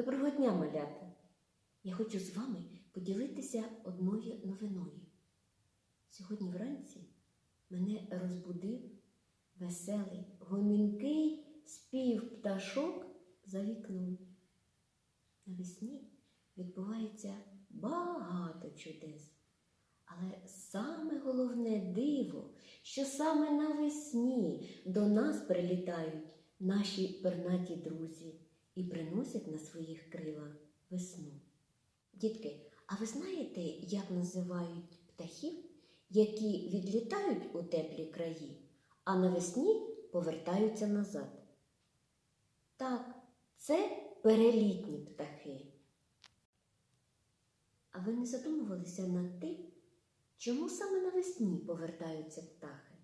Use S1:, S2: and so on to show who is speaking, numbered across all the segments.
S1: Доброго дня, малята! Я хочу з вами поділитися одною новиною. Сьогодні вранці мене розбудив веселий, гомінкий спів пташок за вікном. Навесні відбувається багато чудес. Але саме головне диво, що саме навесні до нас прилітають наші пернаті друзі і приносять на своїх крилах весну. Дітки, а ви знаєте, як називають птахів, які відлітають у теплі краї, а навесні повертаються назад? Так, це перелітні птахи. А ви не задумувалися над тим, чому саме навесні повертаються птахи?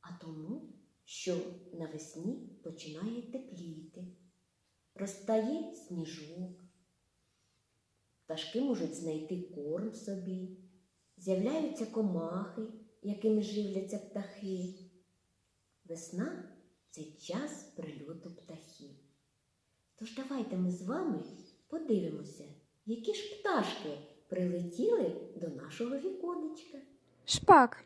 S1: А тому, що навесні починає тепліти, розтає сніжок, пташки можуть знайти корм собі, з'являються комахи, якими живляться птахи. Весна це час прильоту птахів. Тож давайте ми з вами подивимося, які ж пташки прилетіли до нашого віконечка.
S2: Шпак.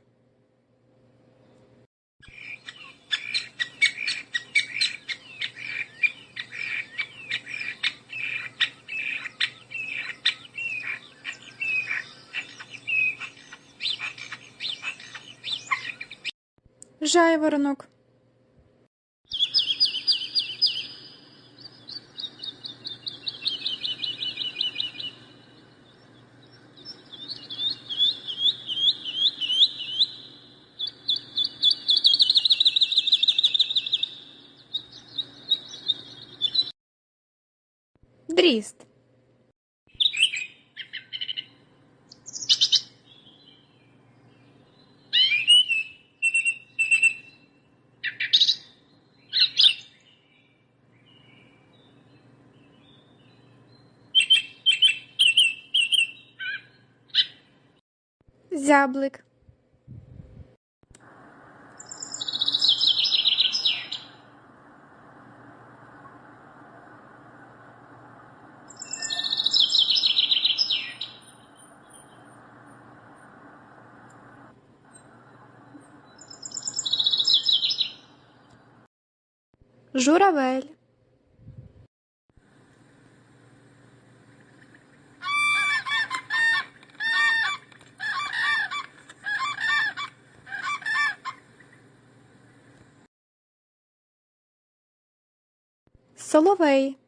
S2: Жайворонок. Дріст. Зяблик. Журавель. Соловей.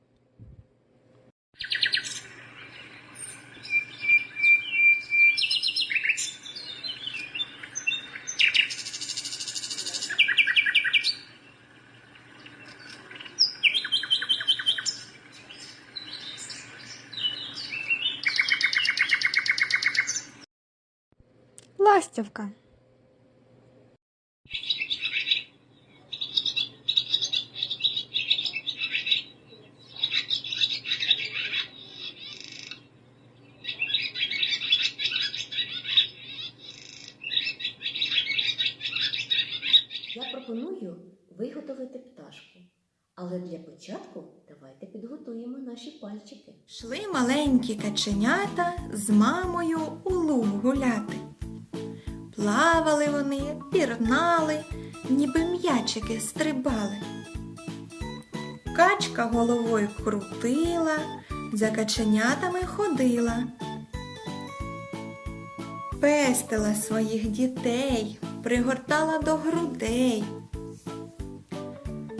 S2: Ластівка.
S1: Я пропоную виготовити пташку. Але для початку давайте підготуємо наші пальчики.
S3: Шли маленькі каченята з мамою у луг гуляти. Плавали вони, пірнали, ніби м'ячики стрибали. Качка головою крутила, за каченятами ходила. Пестила своїх дітей, пригортала до грудей.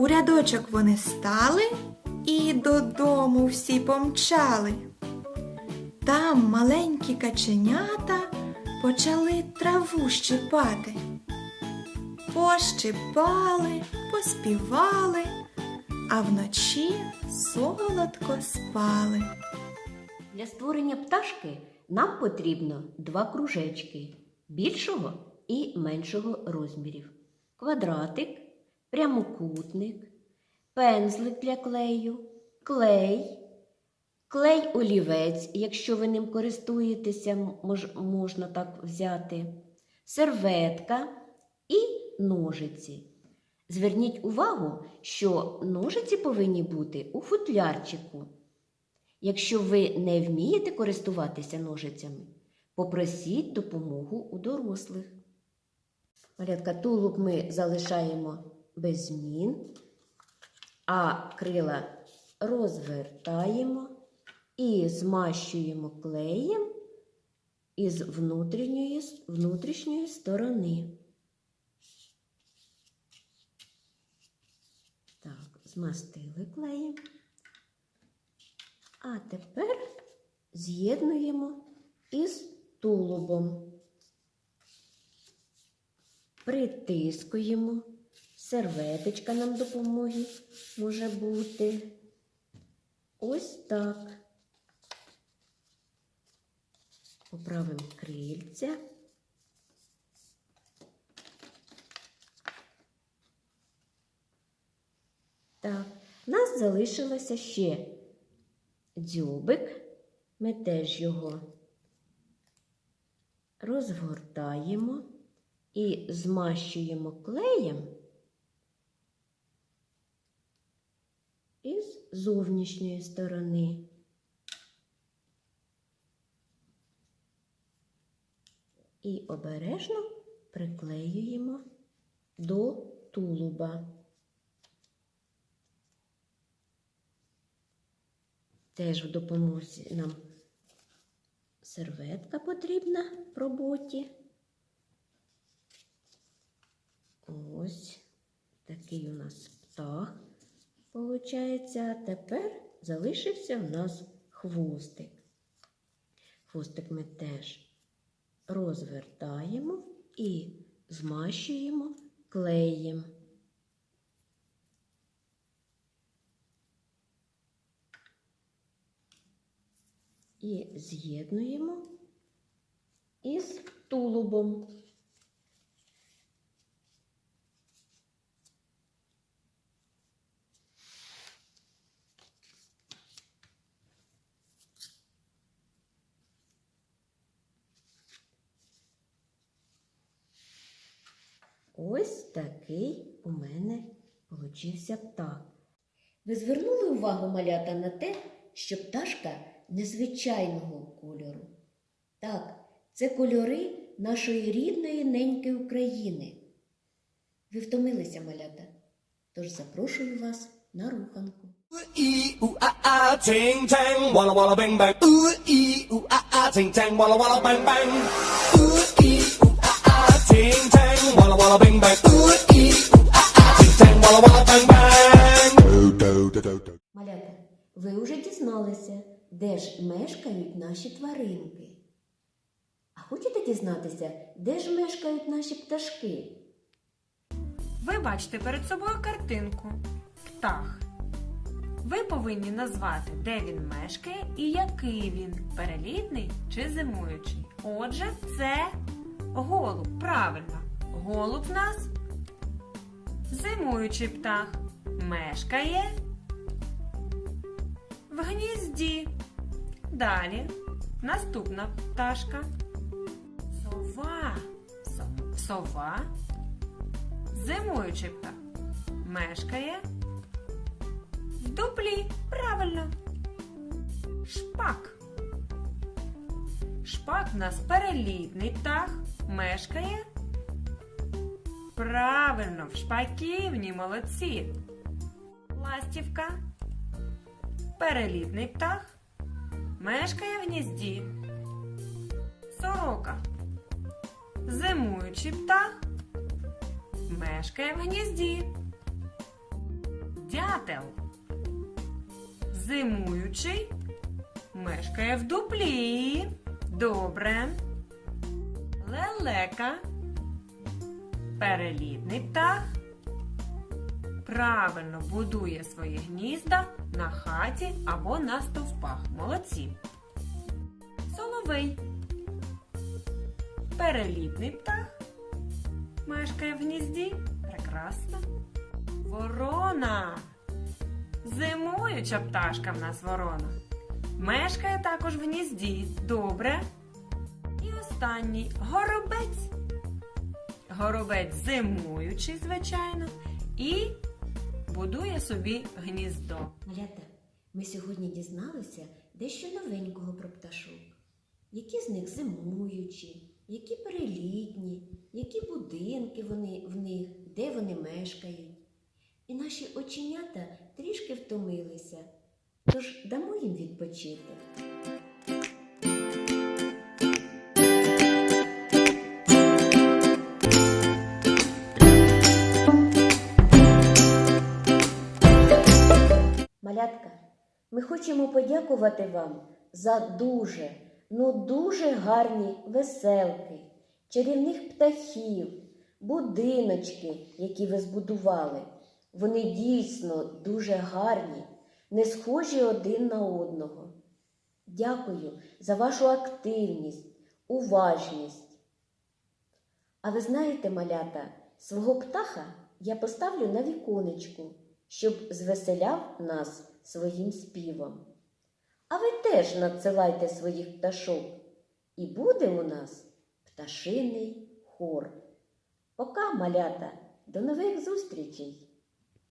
S3: У рядочок вони стали і додому всі помчали. Там маленькі каченята почали траву щипати. Пощипали, поспівали, а вночі солодко спали.
S1: Для створення пташки нам потрібно два кружечки більшого і меншого розмірів, квадратик, прямокутник, пензлик для клею, клей, клей олівець, якщо ви ним користуєтеся, мож- можна так взяти, серветка і ножиці. Зверніть увагу, що ножиці повинні бути у футлярчику. Якщо ви не вмієте користуватися ножицями, попросіть допомогу у дорослих. Порядка тулуб ми залишаємо без змін, а крила розвертаємо і змащуємо клеєм із внутрішньої, внутрішньої сторони. Так, змастили клеєм. А тепер з'єднуємо із тулубом. Притискуємо. Серветочка нам допомоги може бути. Ось так. Поправимо крильця. Так, в нас залишилося ще дзьобик. Ми теж його розгортаємо і змащуємо клеєм із зовнішньої сторони. І обережно приклеюємо до тулуба. Теж в допомозі нам серветка потрібна в роботі. Ось такий у нас птах получається. Тепер залишився у нас хвостик. Хвостик ми теж розвертаємо і змащуємо клеєм. і з'єднуємо із тулубом. Ось такий у мене получився птах. Ви звернули увагу малята на те, що пташка незвичайного кольору. Так, це кольори нашої рідної неньки України. Ви втомилися, малята, тож запрошую вас на руханку.
S4: Ee ooh ah ah ting tang walla walla bang bang ooh ee ooh ah ah ting tang walla walla bang ooh ee ooh ah ah ting tang walla walla
S1: Малята, ви вже дізналися, де ж мешкають наші тваринки. А хочете дізнатися, де ж мешкають наші пташки?
S5: Ви бачите перед собою картинку птах. Ви повинні назвати, де він мешкає і який він перелітний чи зимуючий. Отже, це голуб. Правильно. Голуб в нас зимуючий птах. Мешкає в гнізді. Далі наступна пташка. Сова. Сова Зимуючий птах мешкає в дуплі. Правильно. Шпак. Шпак в нас перелітний птах. Мешкає. Правильно, в шпаківні молодці. Ластівка. Перелітний птах. Мешкає в гнізді. Сорока. Зимуючий птах мешкає в гнізді. Дятел. Зимуючий мешкає в дуплі. Добре. Лелека. Перелітний птах. правильно будує свої гнізда на хаті або на стовпах. Молодці. Соловей. Перелітний птах. Мешкає в гнізді. Прекрасно. Ворона. Зимуюча пташка в нас ворона. Мешкає також в гнізді. Добре. І останній горобець. Горобець зимуючий, звичайно, і будує собі гніздо.
S1: Малята, ми сьогодні дізналися дещо новенького про пташок. Які з них зимуючі, які перелітні, які будинки вони в них, де вони мешкають. І наші оченята трішки втомилися, тож дамо їм відпочити. Малятка, ми хочемо подякувати вам за дуже, ну дуже гарні веселки, чарівних птахів, будиночки, які ви збудували. Вони дійсно дуже гарні, не схожі один на одного. Дякую за вашу активність, уважність. А ви знаєте, малята, свого птаха я поставлю на віконечку, щоб звеселяв нас своїм співом. А ви теж надсилайте своїх пташок, і буде у нас пташиний хор. Пока, малята, до нових зустрічей!